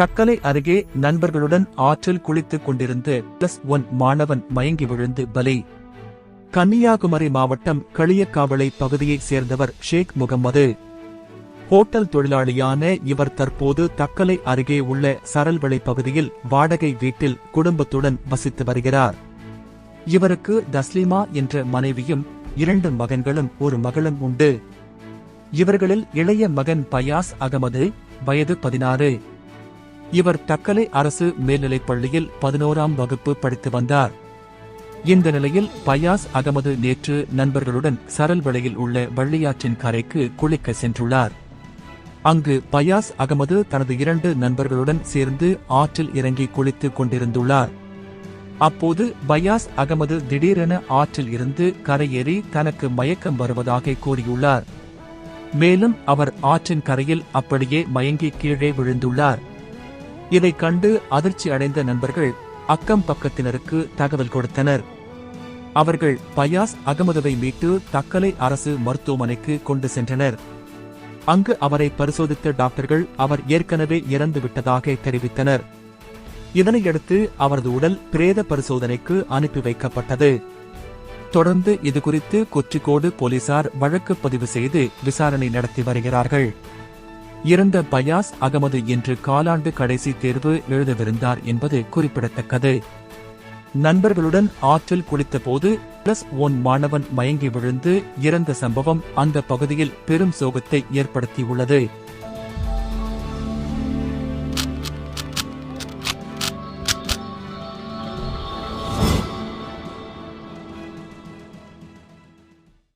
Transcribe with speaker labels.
Speaker 1: தக்கலை அருகே நண்பர்களுடன் ஆற்றில் குளித்துக் கொண்டிருந்து பிளஸ் ஒன் மாணவன் மயங்கி விழுந்து பலி. கன்னியாகுமரி மாவட்டம் களியக்காவளை பகுதியைச் சேர்ந்தவர் ஷேக் முகம்மது. ஹோட்டல் தொழிலாளியான இவர் தற்போது தக்கலை அருகே உள்ள சரல்வளை பகுதியில் வாடகை வீட்டில் குடும்பத்துடன் வசித்து வருகிறார். இவருக்கு தஸ்லிமா என்ற மனைவியும் இரண்டு மகன்களும் ஒரு மகளும் உண்டு. இவர்களில் இளைய மகன் பயாஸ் அகமது வயது பதினாறு. இவர் தக்கலை அரசு மேல்நிலைப் பள்ளியில் பதினோராம் வகுப்பு படித்து வந்தார். இந்த நிலையில் பயாஸ் அகமது நேற்று நண்பர்களுடன் சரல்வளையில் உள்ள வள்ளியாற்றின் கரைக்கு குளிக்க சென்றுள்ளார். அங்கு பயாஸ் அகமது தனது இரண்டு நண்பர்களுடன் சேர்ந்து ஆற்றில் இறங்கி குளித்துக் கொண்டிருந்துள்ளார். அப்போது பயாஸ் அகமது திடீரென ஆற்றில் இருந்து கரையேறி தனக்கு மயக்கம் வருவதாக கூறியுள்ளார். மேலும் அவர் ஆற்றின் கரையில் அப்படியே மயங்கி கீழே விழுந்துள்ளார். இதை கண்டு அதிர்ச்சி அடைந்த நண்பர்கள் அக்கம் பக்கத்தினருக்கு தகவல் கொடுத்தனர். அவர்கள் பயாஸ் அகமதுவை மீட்டு தக்கலை அரசு மருத்துவமனைக்கு கொண்டு சென்றனர். அங்கு அவரை பரிசோதித்த டாக்டர்கள் அவர் ஏற்கனவே இறந்து விட்டதாக தெரிவித்தனர். இதனையடுத்து அவரது உடல் பிரேத பரிசோதனைக்கு அனுப்பி வைக்கப்பட்டது. தொடர்ந்து இதுகுறித்து கொச்சிக்கோடு போலீசார் வழக்கு பதிவு செய்து விசாரணை நடத்தி வருகிறார்கள். இறந்த பயாஸ் அகமது இன்று காலாண்டு கடைசி தேர்வு எழுதவிருந்தார் என்பது குறிப்பிடத்தக்கது. நண்பர்களுடன் ஆற்றில் குளித்தபோது பிளஸ் ஒன் மாணவன் மயங்கி விழுந்து இறந்த சம்பவம் அந்த பகுதியில் பெரும் சோகத்தை ஏற்படுத்தியுள்ளது.